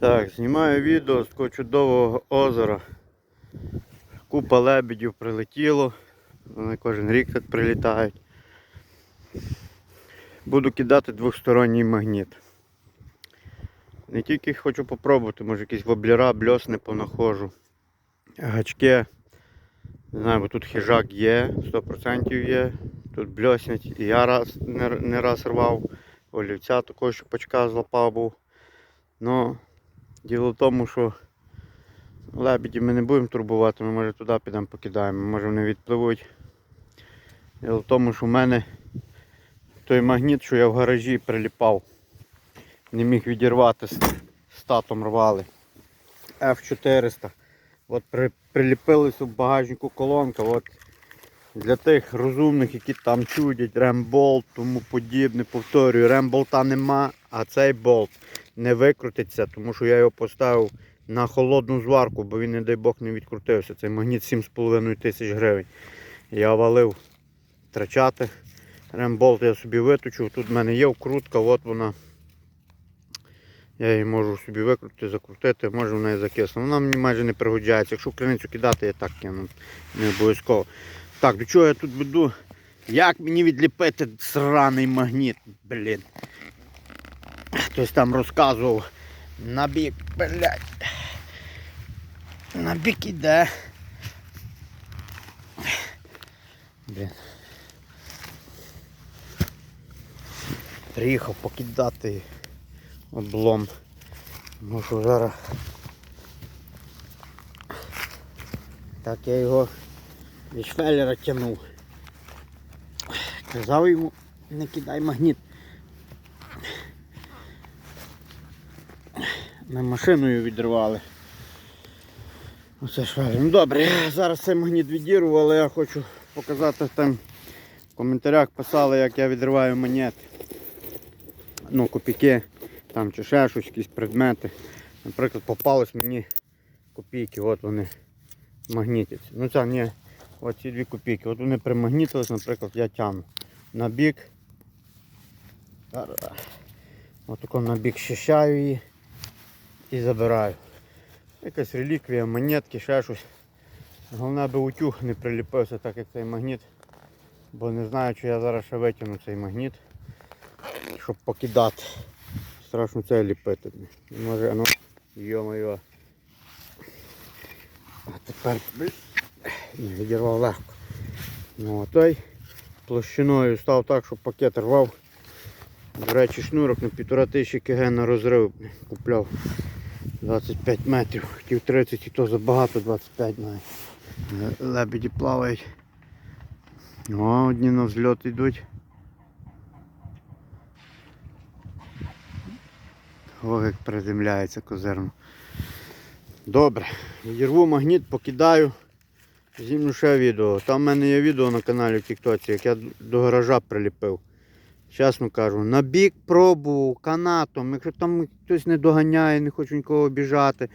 Так, знімаю відео з такого чудового озера. Купа лебедів прилетіло. Вони кожен рік так прилітають. Буду кидати двосторонній магніт. Не тільки хочу попробувати, може якісь воблера, бльосни понаходжу. Гачки. Не знаю, бо тут хижак є, 100% є. Тут бльоснять. І я раз, не, не раз рвав. Олівця такого щупачка злапав був. Ну, діло в тому, що лебеді ми не будемо турбувати, ми може туди підемо покидаємо, може вони відпливуть. Діло в тому, що в мене той магніт, що я в гаражі приліпав, не міг відірвати з татом рвали. F400. От при, приліпилась у багажнику колонка. От для тих розумних, які там чудять, ремболт, тому подібне, повторюю, ремболта нема, а цей болт не викрутиться, тому що я його поставив на холодну зварку, бо він, не дай Бог, не відкрутився. Цей магніт 7,5 тисяч гривень. Я валив втрачати. Ремболт я собі виточив. Тут в мене є вкрутка, от вона. Я її можу собі викрутити, закрутити, може вона і закисла. Вона мені майже не пригоджається. Якщо криницю кидати, я так кину. Не обов'язково. Так, до чого я тут веду? Як мені відліпити сраний магніт? Блін. Хтось там розказував. На бік, блядь. На іде. Блін. Приїхав покидати облом. Можу зараз. Так я його від швеллера тягнув. Казав йому, не кидай магніт. Ми машиною відривали. Оце швеллер. Ну добре, зараз цей магніт відірвав, але я хочу показати там в коментарях писали, як я відриваю монети. Ну, копійки, там чи ще щось, якісь предмети. Наприклад, попались мені копійки, от вони магнітяться. Ну це от ці дві копійки. От вони примагнітились, наприклад, я тягну на бік. Отако на бік щищаю її і забираю. Якась реліквія, монетки, ще щось. Головне, аби утюг не приліпився, так як цей магніт. Бо не знаю, чи я зараз ще витягну цей магніт, щоб покидати. Страшно це ліпити. Може, ну, йо-моє. А тепер не відірвав легко. Ну а той площиною став так, щоб пакет рвав. До речі, шнурок на півтора тисячі кг на розрив купляв 25 метрів. Хотів 30 і то забагато 25 навіть. Лебеді плавають. О, одні на взльот йдуть. О, як приземляється козирно. Добре, відірву магніт, покидаю. Зніму ще відео. Там в мене є відео на каналі в Тіктоці, як я до гаража приліпив. Чесно кажу, на бік пробував канатом, якщо там хтось не доганяє, не хочу нікого обіжати.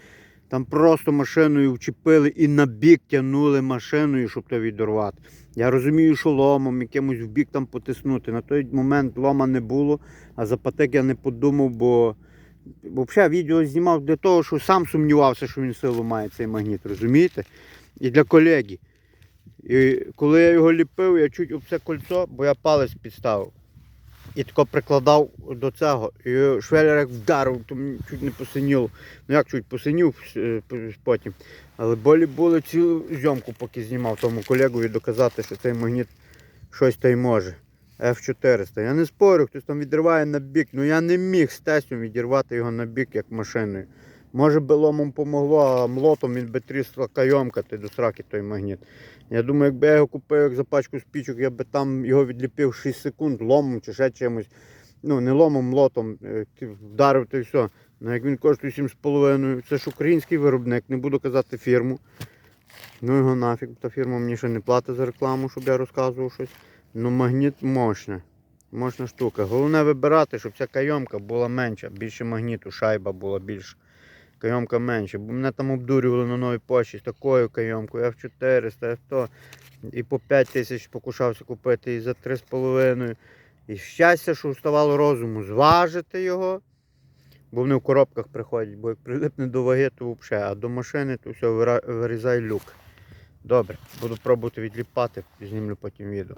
Там просто машиною вчепили і на бік тягнули машиною, щоб то відірвати. Я розумію, що ломом якимось в бік там потиснути. На той момент лома не було, а за патик я не подумав, бо взагалі відео знімав для того, що сам сумнівався, що він силу має цей магніт, розумієте? І для колеги. І коли я його ліпив, я чуть об це кольцо, бо я палець підставив. І тако прикладав до цього. І швелер як вдарив, то чуть не посиніло. Ну як чуть посинів е, потім. Але болі були цілу зйомку, поки знімав тому колегові доказати, що цей магніт щось та й може. F400. Я не спорю, хтось там відриває на бік, ну я не міг з тестю відірвати його на бік, як машиною. Може би ломом помогло, а млотом він би трісла кайомка ти до сраки той магніт. Я думаю, якби я його купив як за пачку спічок, я би там його відліпив 6 секунд ломом чи ще чимось. Ну, не ломом, млотом, е, вдарив то все. Ну як він коштує 7,5, це ж український виробник, не буду казати фірму. Ну його нафіг, та фірма мені ще не платить за рекламу, щоб я розказував щось. Ну магніт мощний. Мощна штука. Головне вибирати, щоб ця кайомка була менша, більше магніту, шайба була більша. Кайомка менше. Бо мене там обдурювали на новій почті з такою кайомкою, F400, F100. І по 5 тисяч покушався купити, і за 3,5. І щастя, що вставало розуму, зважити його. Бо вони в коробках приходять, бо як прилипне до ваги, то взагалі, а до машини то все, вирізай люк. Добре, буду пробувати відліпати, знімлю потім відео.